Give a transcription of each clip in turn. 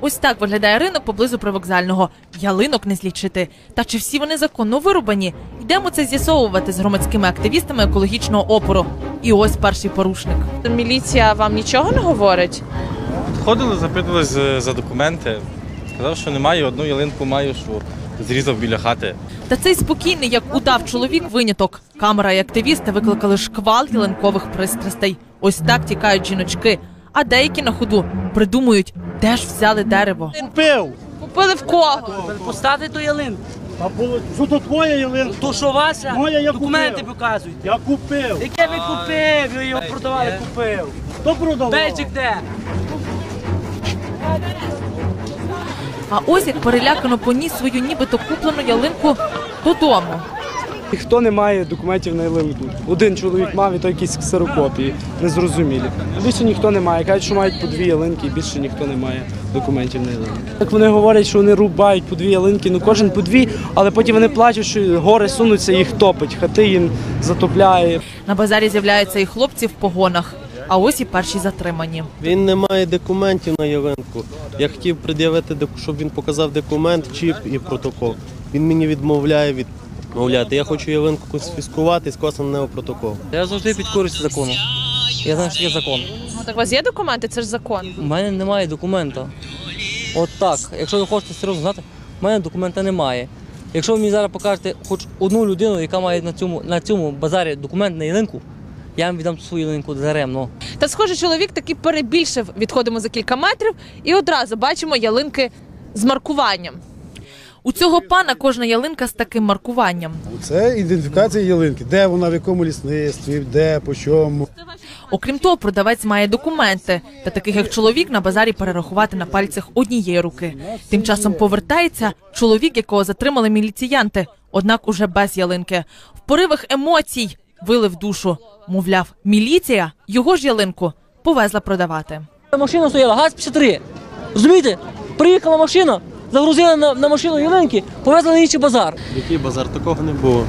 Ось так виглядає ринок поблизу привокзального. Ялинок не злічити. Та чи всі вони законно вирубані? Йдемо це з'ясовувати з громадськими активістами екологічного опору. І ось перший порушник. Міліція вам нічого не говорить? Ходили, запитували за, за документи. Сказав, що немає, одну ялинку маю, що зрізав біля хати. Та цей спокійний, як удав чоловік, виняток. Камера і активісти викликали шквал ялинкових пристрастей. Ось так тікають жіночки. А деякі на ходу придумують, де ж взяли дерево. Купив. Купили в кого? Поставте ту ялинку. А було, що то твоя ялинка? То що ваша? Моя я Документи купив. показують. Я купив. Яке ви купив? Ви його продавали, купив. Хто продавав? Бейджик де? А ось як перелякано поніс свою нібито куплену ялинку додому. Ніхто не має документів на ялинку. Один чоловік мав і то якісь ксерокопії, незрозумілі. Більше ніхто не має. Кажуть, що мають по дві ялинки, і більше ніхто не має документів на ялинку. Так вони говорять, що вони рубають по дві ялинки, ну кожен по дві, але потім вони плачуть, що гори сунуться, їх топить, хати їм затопляє. На базарі з'являються і хлопці в погонах. А ось і перші затримані. Він не має документів на ялинку. Я хотів пред'явити, щоб він показав документ, чіп і протокол. Він мені відмовляє відмовляти. Я хочу ялинку конфіскувати і скласти на нього протокол. Я завжди підкорююся закону. Я знаю, що є закон. Ну так у вас є документи, це ж закон. У мене немає документа. От так. Якщо ви хочете серйозно знати, у мене документа немає. Якщо ви мені зараз покажете хоч одну людину, яка має на цьому, на цьому базарі документ на ялинку, я вам віддам свою ялинку даремно. Та схоже, чоловік таки перебільшив. Відходимо за кілька метрів і одразу бачимо ялинки з маркуванням. У цього пана кожна ялинка з таким маркуванням. Це ідентифікація ялинки, де вона, в якому лісництві, де, по чому. Окрім того, продавець має документи, та таких як чоловік на базарі перерахувати на пальцях однієї руки. Тим часом повертається чоловік, якого затримали міліціянти, однак уже без ялинки. В поривах емоцій вилив душу. Мовляв, міліція його ж ялинку повезла продавати. Машина стояла, ГАЗ-53. Розумієте? Приїхала машина, загрузили на, на машину ялинки, повезли на інший базар. Який базар? Такого не було.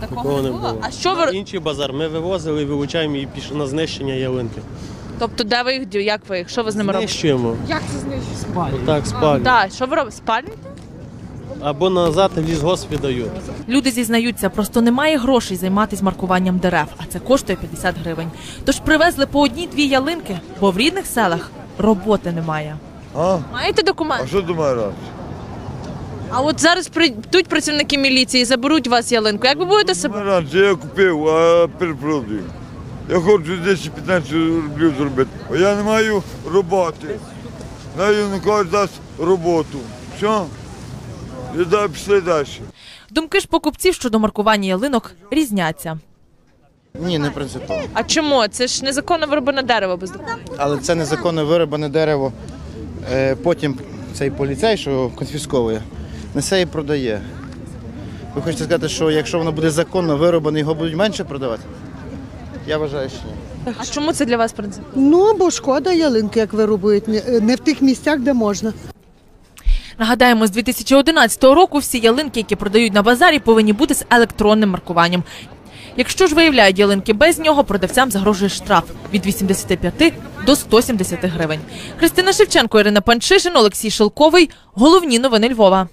Такого не було. А що ви Інший базар ми вивозили, вилучаємо і пішли на знищення ялинки. тобто, де ви їх дю- як ви їх? Що ви з ними робите? Знищуємо. Як це знищуєте? Так, спалюємо. Так, що ви робите? Спалюєте? Або назад в лісгосп віддають. Люди зізнаються, просто немає грошей займатися маркуванням дерев, а це коштує 50 гривень. Тож привезли по одній-дві ялинки, бо в рідних селах роботи немає. А? Маєте документ? А що думає раз? А от зараз прийдуть працівники міліції, заберуть у вас ялинку. Як ви будете себе? Раз, я купив, а перепродаю. Я хочу 10-15 рублів зробити. А я не маю роботи. На Янукович дасть роботу. Все? І далі пішли далі. Думки ж покупців щодо маркування ялинок різняться. Ні, не принципово. А чому? Це ж незаконно вироблене дерево без документів. Але це незаконно вироблене дерево. Е, Потім цей поліцей, що конфісковує, несе і продає. Ви хочете сказати, що якщо воно буде законно вироблене, його будуть менше продавати? Я вважаю, що ні. А чому це для вас принцип? Ну, бо шкода ялинки, як вирубують, не- не в тих місцях, де можна. Нагадаємо, з 2011 року всі ялинки, які продають на базарі, повинні бути з електронним маркуванням. Якщо ж виявляють ялинки без нього, продавцям загрожує штраф від 85 до 170 гривень. Христина Шевченко, Ірина Панчишин, Олексій Шелковий. Головні новини Львова.